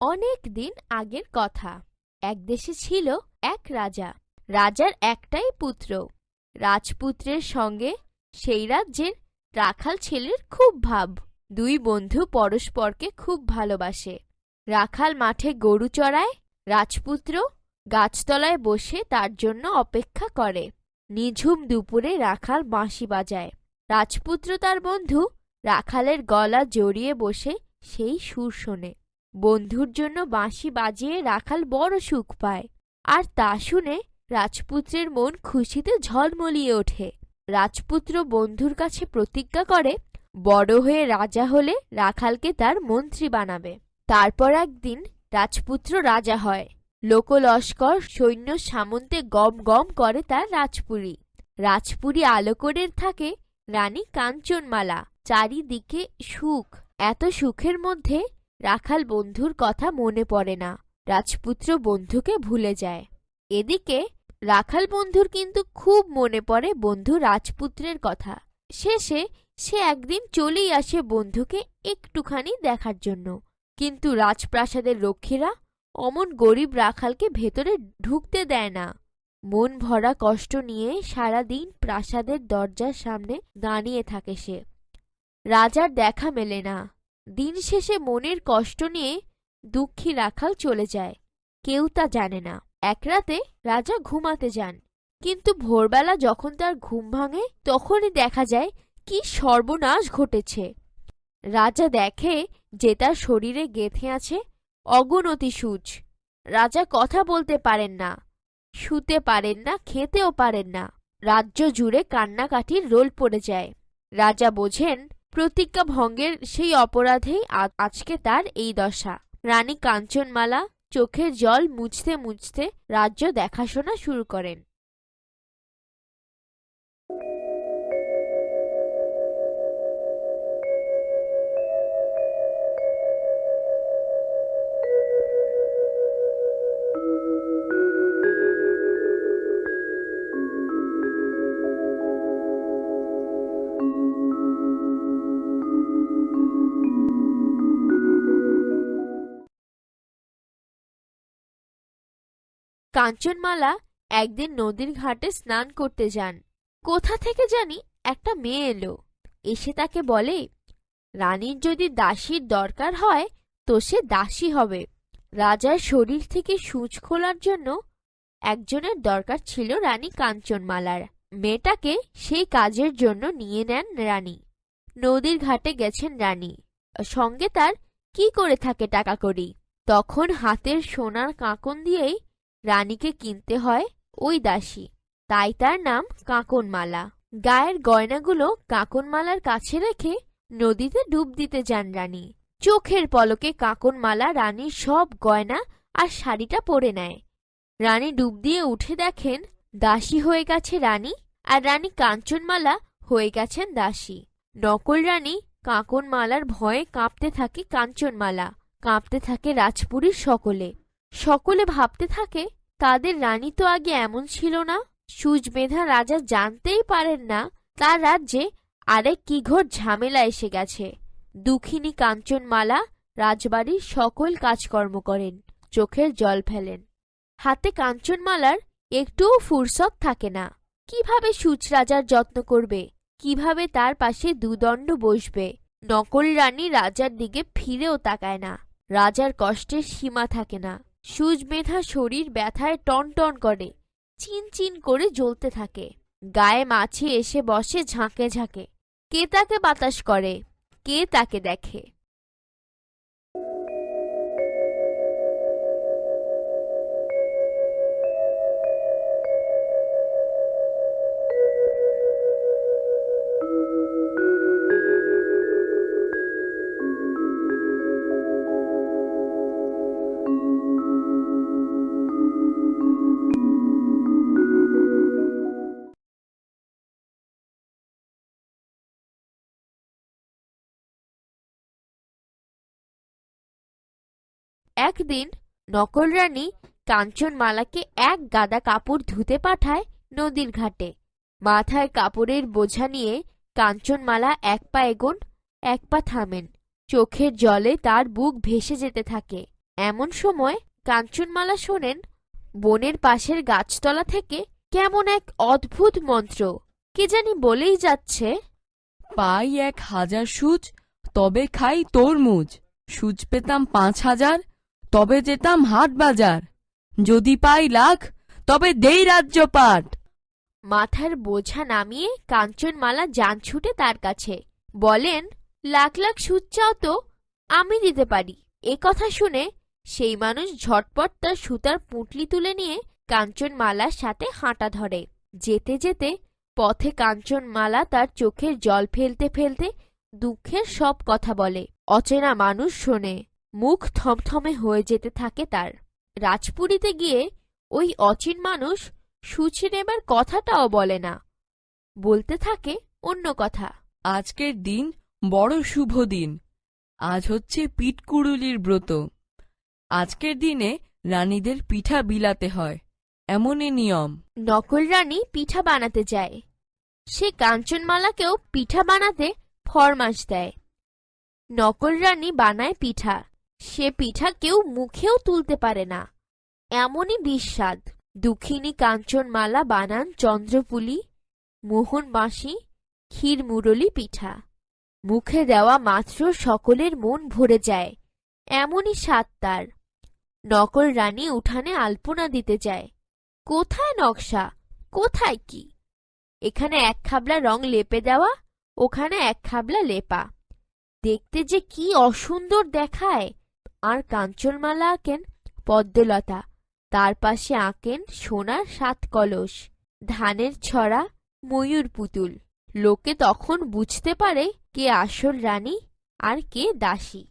অনেক দিন আগের কথা। এক দেশে ছিল এক রাজা। রাজার একটাই পুত্র। রাজপুত্রের সঙ্গে সেই রাজ্যের রাখাল ছেলের খুব ভাব। দুই বন্ধু পরস্পরকে খুব ভালোবাসে। রাখাল মাঠে গরু চড়ায়, রাজপুত্র গাছতলায় বসে তার জন্য অপেক্ষা করে। নিঝুম দুপুরে রাখাল বাঁশি বাজায়। রাজপুত্র তার বন্ধু রাখালের গলা জড়িয়ে বসে সেই সুর শোনে। বন্ধুর জন্য বাঁশি বাজিয়ে রাখাল বড় সুখ পায়। আর তা শুনে রাজপুত্রের মন খুশিতে ঝলমলিয়ে ওঠে। রাজপুত্র বন্ধুর কাছে প্রতিজ্ঞা করে, বড় হয়ে রাজা হলে রাখালকে তার মন্ত্রী বানাবে। তারপর একদিন রাজপুত্র রাজা হয়। লোকলস্কর সৈন্য সামন্তে গম গম করে তার রাজপুরী। রাজপুরী আলোকরের থাকে রানী কাঞ্চনমালা। চারিদিকে সুখ, এত সুখের মধ্যে রাখাল বন্ধুর কথা মনে পড়ে না। রাজপুত্র বন্ধুকে ভুলে যায়। এদিকে রাখাল বন্ধুর কিন্তু খুব মনে পড়ে বন্ধু রাজপুত্রের কথা। শেষে সে একদিন চলেই আসে বন্ধুকে একটুখানি দেখার জন্য। কিন্তু রাজপ্রাসাদের রক্ষীরা অমন গরিব রাখালকে ভেতরে ঢুকতে দেয় না। মন ভরা কষ্ট নিয়ে সারাদিন প্রাসাদের দরজার সামনে দাঁড়িয়ে থাকে সে। রাজার দেখা মেলে না। দিন শেষে মনের কষ্ট নিয়ে দুঃখী রাখাল চলে যায়। কেউ তা জানে না। এক রাতে রাজা ঘুমাতে যান, কিন্তু ভোরবেলা যখন তার ঘুম ভাঙে, তখনই দেখা যায় কি সর্বনাশ ঘটেছে। রাজা দেখে যে তার শরীরে গেঁথে আছে অগুনতি সূচ রাজা কথা বলতে পারেন না, শুতে পারেন না, খেতেও পারেন না। রাজ্য জুড়ে কান্নাকাটির রোল পড়ে যায়। রাজা বোঝেন প্রতিজ্ঞা ভঙ্গের সেই অপরাধেই আজকে তার এই দশা। রানী কাঞ্চনমালা চোখের জল মুছতে মুছতে রাজ্য দেখাশোনা শুরু করেন। কাঞ্চনমালা একদিন নদীর ঘাটে স্নান করতে যান। কোথা থেকে জানি একটা মেয়ে এলো। এসে তাকে বলে, রানীর যদি দাসীর দরকার হয় তো সে দাসী হবে। রাজার শরীর থেকে সূচ খোলার জন্য একজনের দরকার ছিল রানী কাঞ্চনমালার। মেয়েটাকে সেই কাজের জন্য নিয়ে নেন রানী। নদীর ঘাটে গেছেন রানী। সঙ্গে তার কি করে থাকে টাকা কড়ি তখন হাতের সোনার কাঁকন দিয়েই রানীকে কিনতে হয় ওই দাসী। তাই তার নাম কাঁকনমালা। গায়ের গয়নাগুলো কাঁকনমালার কাছে রেখে নদীতে ডুব দিতে যান রানী। চোখের পলকে কাঁকনমালা রানীর সব গয়না আর শাড়িটা পরে নেয়। রানী ডুব দিয়ে উঠে দেখেন দাসী হয়ে গেছে রানী আর রানী কাঞ্চনমালা হয়ে গেছেন দাসী। নকল রানী কাঁকনমালার ভয়ে কাঁপতে থাকে কাঞ্চনমালা। কাঁপতে থাকে রাজপুরীর সকলে। সকলে ভাবতে থাকে তাদের রানী তো আগে এমন ছিল না। সুচ বেঁধা রাজা জানতেই পারেন না তার রাজ্যে আরেক কি ঘোর ঝামেলা এসে গেছে। দুঃখিনী কাঞ্চনমালা রাজবাড়ির সকল কাজকর্ম করেন, চোখের জল ফেলেন। হাতে কাঞ্চনমালার একটুও ফুরসত থাকে না। কীভাবে সুচ রাজার যত্ন করবে? কীভাবে তার পাশে দুদণ্ড বসবে? নকল রানী রাজার দিকে ফিরেও তাকায় না। রাজার কষ্টের সীমা থাকে না। সুচ মেধা শরীর ব্যথায় টনটন করে, চিন চিন করে জ্বলতে থাকে। গায়ে মাছি এসে বসে ঝাঁকে ঝাঁকে। কে তাকে বাতাস করে? কে তাকে দেখে? একদিন নকল রানী কাঞ্চনমালাকে এক গাদা কাপড় ধুতে পাঠায় নদীর ঘাটে। মাথায় কাপড়ের বোঝা নিয়ে কাঞ্চনমালা এক পা এগোন, এক পা থামেন। চোখের জলে তার বুক ভেসে যেতে থাকে। এমন সময় কাঞ্চনমালা শোনেন, বনের পাশের গাছতলা থেকে কেমন এক অদ্ভুত মন্ত্র, কে জানি বলেই যাচ্ছে। পাই এক হাজার সুচ, তবে খাই তরমুজ। সুচ পেতাম পাঁচ হাজার তবে যেতাম হাট বাজার। যদি পাই লাখ, তবে দেই রাজ্যপাট। মাথার বোঝা নামিয়ে কাঞ্চনমালা যান ছুটে তার কাছে। বলেন, লাখ লাখ সুদ চাও তো, আমি দিতে পারি। এ কথা শুনে সেই মানুষ ঝটপট তার সুতার পুঁটলি তুলে নিয়ে কাঞ্চনমালার সাথে হাঁটা ধরে। যেতে যেতে পথে কাঞ্চনমালা তার চোখের জল ফেলতে ফেলতে দুঃখের সব কথা বলে। অচেনা মানুষ শোনে। মুখ থমথমে হয়ে যেতে থাকে তার। রাজপুরীতে গিয়ে ওই অচিন মানুষ সুচি নেবার কথাটাও বলে না। বলতে থাকে অন্য কথা। আজকের দিন বড় শুভ দিন। আজ হচ্ছে পিঠকুড়ুলির ব্রত। আজকের দিনে রানীদের পিঠা বিলাতে হয়। এমনই নিয়ম। নকল রানী পিঠা বানাতে যায়। সে কাঞ্চনমালাকেও পিঠা বানাতে ফরমাস দেয়। নকল রানী বানায় পিঠা। সে পিঠা কেউ মুখেও তুলতে পারে না। এমনই বিস্বাদ। দুঃখিনী কাঞ্চনমালা, বানান, চন্দ্রপুলি মোহন বাঁশি ক্ষীর মুরলি পিঠা। মুখে দেওয়া মাত্র সকলের মন ভরে যায়। এমনই স্বাদ তার। নকল রানী উঠানে আলপনা দিতে যায়। কোথায় নকশা? কোথায় কি? এখানে এক খাবলা রং লেপে দেওয়া, ওখানে এক খাবলা লেপা। দেখতে যে কি অসুন্দর দেখায়! আর কাঞ্চনমালা আঁকেন পদ্মলতা। তার পাশে আঁকেন সোনার সাত কলস, ধানের ছড়া, ময়ূর পুতুল। লোকে তখন বুঝতে পারে কে আসল রানী আর কে দাসী।